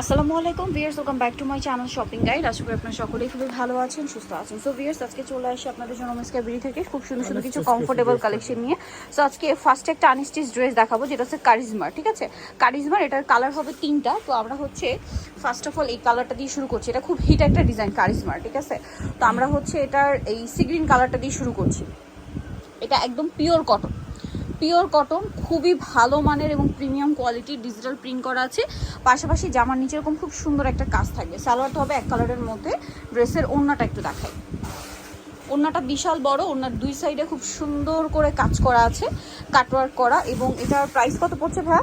আসসালামু আলাইকুম viewers welcome back to my channel shopping guide আশা করি আপনারা সকলেই খুবই ভালো আছেন সুস্থ আছেন। সো ভিয়ার্স আজকে চলে আসি আপনাদের জন্য মিসকা বিড়ি থেকে খুব সুন্দর সুন্দর কিছু কমফোর্টেবল কালেকশন নিয়ে। সো আজকে ফার্স্টে একটা আনস্টিচ ড্রেস দেখাবো যেটা হচ্ছে কারিজমার ঠিক আছে? কারিজমার এটার কালার হবে তিনটা। তো আমরা হচ্ছে ফার্স্ট অফ অল এই কালারটা দিয়ে শুরু করছি। এটা খুব হিট একটা ডিজাইন কারিজমার ঠিক আছে? তো আমরা হচ্ছে এটার এই সিগ্রিন কালারটা দিয়ে শুরু করছি। এটা একদম পিওর কটন পিওর কটন খুবই ভালো মানের এবং প্রিমিয়াম কোয়ালিটির ডিজিটাল প্রিন্ট করা আছে। পাশাপাশি জামার নিচে এরকম খুব সুন্দর একটা কাজ থাকবে। সালোয়ারটা হবে এক কালারের মধ্যে। ড্রেসের ওড়নাটা একটু দেখাই। ওড়নাটা বিশাল বড় ওড়নার দুই সাইডে খুব সুন্দর করে কাজ করা আছে কাটওয়ার্ক করা এবং এটার প্রাইস কত পড়ছে ভাইয়া?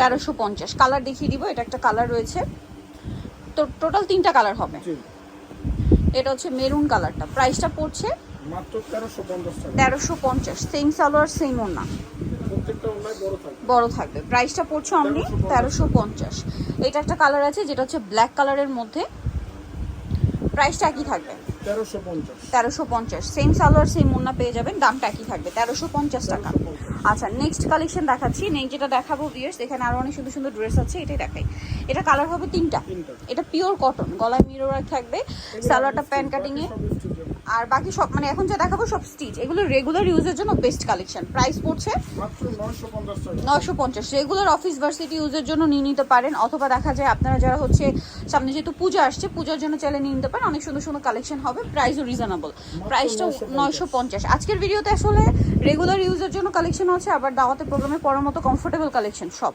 তেরোশো পঞ্চাশ। কালার দেখিয়ে দিব এটা একটা কালার রয়েছে। তো টোটাল তিনটা কালার হবে। এটা হচ্ছে মেরুন কালারটা প্রাইসটা পড়ছে তেরোশো পঞ্চাশ সেম সালোয়ার সেম বড় থাকবে। প্রাইসটা পড়ছে তেরোশো পঞ্চাশ। এটা একটা কালার আছে যেটা হচ্ছে ব্ল্যাক কালারের মধ্যে। প্রাইসটা একই থাকবে। তেরোশো পঞ্চাশ। সেম সালোয়ার সেম মুন্না পেয়ে যাবেন। দামটা একই থাকবে। তেরোশো পঞ্চাশ টাকা। আচ্ছা নেক্সট কালেকশন দেখাচ্ছি। নেক্সট যেটা দেখাবো ভিয়ার্স এখানে আরও অনেক সুন্দর সুন্দর ড্রেস আছে এটাই দেখাই। এটা কালার হবে তিনটা। এটা পিওর কটন গলায় মিরর থাকবে। সালোয়ারটা প্যান্ট কাটিং এ সব স্টিচের। আর বাকি সব মানে এখন যা দেখাবো সব স্টিচ এগুলো রেগুলার ইউজের জন্য বেস্ট কালেকশন প্রাইস পড়ছে নয়শো পঞ্চাশ রেগুলার অফিস ভার্সিটি ইউজের জন্য নিয়ে নিতে পারেন। অথবা দেখা যায় আপনারা যারা হচ্ছে সামনে যেহেতু পূজা আসছে পূজার জন্য চাইলে নিয়ে নিতে পারেন। অনেক সুন্দর সুন্দর কালেকশন হবে। প্রাইসও রিজনেবল প্রাইসটা নয়শো পঞ্চাশ। আজকের ভিডিওতে আসলে রেগুলার ইউজের জন্য কালেকশন আছে আবার দাওয়াতে প্রোগ্রামে পড়ার মতো কমফোর্টেবল কালেকশন সব।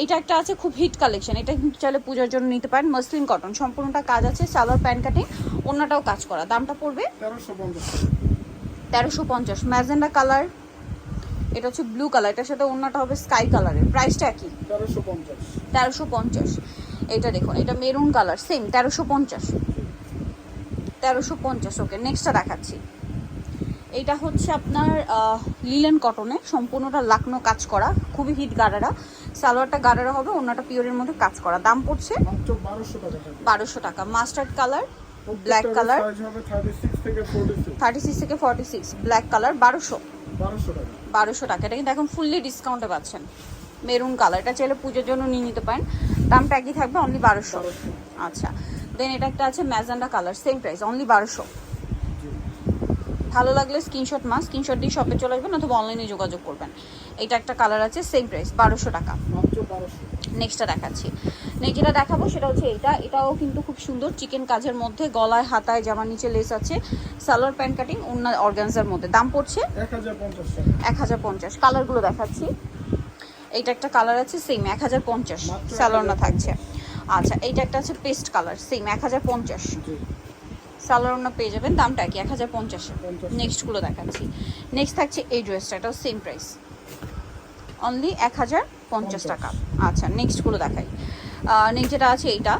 এইটা একটা আছে খুব হিট কালেকশন এটা কিন্তু চাইলে পূজার জন্য নিতে পারেন। মসলিন কটন সম্পূর্ণটা কাজ আছে সালোয়ার প্যান্ট কাটিং অন্যটাও কাজ করা। দামটা পড়বে তেরোশো পঞ্চাশ। ম্যাজেন্ডা কালার এটা হচ্ছে ব্লু কালার এটার সাথে অন্যটা হবে স্কাই কালারের প্রাইসটা একই তেরোশো পঞ্চাশ। এটা দেখুন এটা মেরুন কালার সেম তেরোশো পঞ্চাশ। তেরোশো পঞ্চাশ ওকে নেক্সটটা দেখাচ্ছি। এটা হচ্ছে আপনার লিলেন কটনে সম্পূর্ণটা লাকনো কাজ করা খুবই হিট গাড়ারা সালোয়ারটা গাড়ারা হবে অন্যটা পিওরের মধ্যে কাজ করা। দাম পড়ছে বারোশো টাকা। বারোশো টাকা। Mustard colour black colour thirty six থেকে ফোর্টি সিক্স ব্ল্যাক কালার বারোশো। বারোশো টাকা। এটা কিন্তু এখন ফুললি ডিসকাউন্টে পাচ্ছেন। মেরুন কালার এটা চাইলে পুজোর জন্য নিয়ে নিতে পারেন। দামটা একই থাকবে অনলি বারোশো। আচ্ছা। দেন এটা একটা আছে magenta colour same price only বারোশো। ভালো লাগলে স্ক্রিনশট মাস স্ক্রিনশট দিয়ে শপে চলে আসবেন অথবা অনলাইনে যোগাযোগ করবেন। এটা একটা কালার আছে সেম প্রাইস বারোশো টাকা। মাত্র বারোশো। নেক্সটটা দেখাচ্ছি। নেক্সট যেটা দেখাবো সেটা হচ্ছে এটা। এটাও কিন্তু খুব সুন্দর চিকেন কাজের মধ্যে গলায় হাতায় জামার নিচে লেস আছে। সালোয়ার প্যান্ট কাটিং অন্য অর্গানজার মধ্যে। দাম পড়ছে? এক হাজার পঞ্চাশ। কালারগুলো দেখাচ্ছি। এইটা একটা কালার আছে সেম এক হাজার পঞ্চাশ। স্যালোনা থাকছে। আচ্ছা এইটা একটা আছে পেস্ট কালার সেম এক হাজার পঞ্চাশ। স্যালোনা পেয়ে যাবেন দামটা কি এক হাজার পঞ্চাশে। 50 নেক্সটগুলো দেখাচ্ছি। নেক্সট থাকছে এই ড্রেসটা এটাও সেম প্রাইস অনলি এক হাজার পঞ্চাশ টাকা। আচ্ছা নেক্সটগুলো দেখাই। নেক্সট যেটা আছে এইটা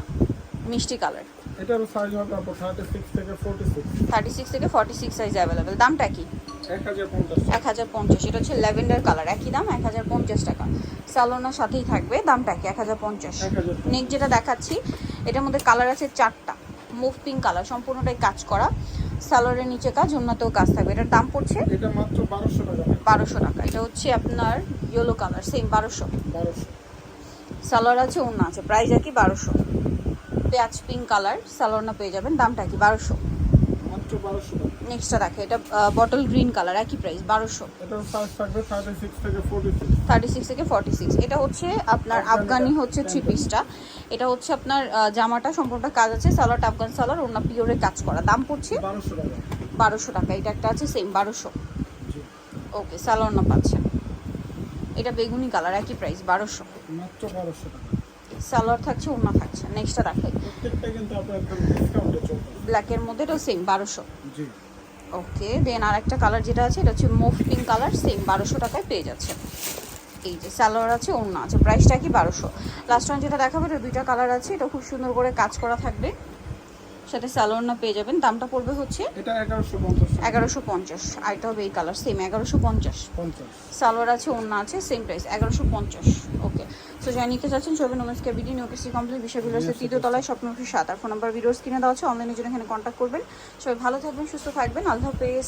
মিষ্টি কালার। এটার সাইজ হবে থেকে সাইজ দামটা কি? এটা হচ্ছে ল্যাভেন্ডার কালার একই দাম এক হাজার পঞ্চাশ টাকা। স্যালোনার সাথেই থাকবে দামটা কি? এক হাজার পঞ্চাশ। এক যেটা দেখাচ্ছি এটার মধ্যে কালার আছে চারটা। মুভ পিঙ্ক কালার সম্পূর্ণটাই কাজ করা। স্যালোয়ারের নিচে কাজ অন্যতেও কাজ থাকবে। এটার দাম পড়ছে এটা মাত্র বারোশো টাকা। বারোশো টাকা। এটা হচ্ছে আপনার ইয়েলো কালার সেম বারোশো। বারোশো। সালোয়ার আছে অন্য আছে প্রাইস একই বারোশো। পেঁয়াজ পিঙ্ক কালার সালোয়ারনা পেয়ে যাবেন দামটা কি বারোশো। মাত্র বারোশো টাকা। নেক্সটটা দেখে এটা বটল গ্রিন কালার একই প্রাইস বারোশো। এটার সাইজ থাকবে থার্টি সিক্স থেকে ফোর্টি সিক্স থার্টি সিক্স থেকে ফর্টি সিক্স এটা হচ্ছে আপনার আফগানি হচ্ছে থ্রি পিসটা এটা হচ্ছে আপনার জামাটা সম্পূর্ণ কাজ আছে সালোয়ার আফগান সালোয়ার অন্য পিওরে কাজ করা। দাম পড়ছে বারোশো টাকা। এটা একটা আছে সেম বারোশো। ওকে সালোয়ার না পাচ্ছেন। এটা বেগুনি কালার একই প্রাইস বারোশো। মাত্র বারোশো টাকা। সালোয়ার থাকছে অন্য থাকছে নেক্সটটা দেখাই। প্রত্যেকটা কিন্তু আপনার একদম ডিসকাউন্টে চলবে। ব্ল্যাকের মধ্যে এটাও সেম বারোশো। জি। ওকে দেন আর একটা কালার যেটা আছে এটা হচ্ছে মুভ পিঙ্ক কালার সেম বারোশো টাকায় পেয়ে যাচ্ছে। এই যে সালোয়ার আছে অন্য আছে প্রাইসটা কি বারোশো। লাস্ট ওয়ান যেটা দেখাবো এটা দুইটা কালার আছে এটা খুব সুন্দর করে কাজ করা থাকবে। সাথে সালোয়ার না পেয়ে যাবেন। দামটা পড়বে হচ্ছে এটা এগারোশো পঞ্চাশ। টাকা। এগারোশো পঞ্চাশ। আর এটা হবে এই কালার সেম এগারোশো পঞ্চাশ। পঞ্চাশ। সালোয়ার আছে অন্য আছে সেম প্রাইস এগারোশো পঞ্চাশ। ওকে সো জানি নিতে চাচ্ছেন ছবি নমস্কার বিডি নিউকেসি কমপ্লিট বিশ্ব আছে তৃতীয় তলায় অফিস সাত। আর ফোন নাম্বার ভিডিওস কিনে দেওয়া আছে অনলাইনের জন্য এখানে কন্ট্যাক্ট করবেন। সবাই ভালো থাকবেন সুস্থ থাকবেন। আল্লাহ হাফেজ।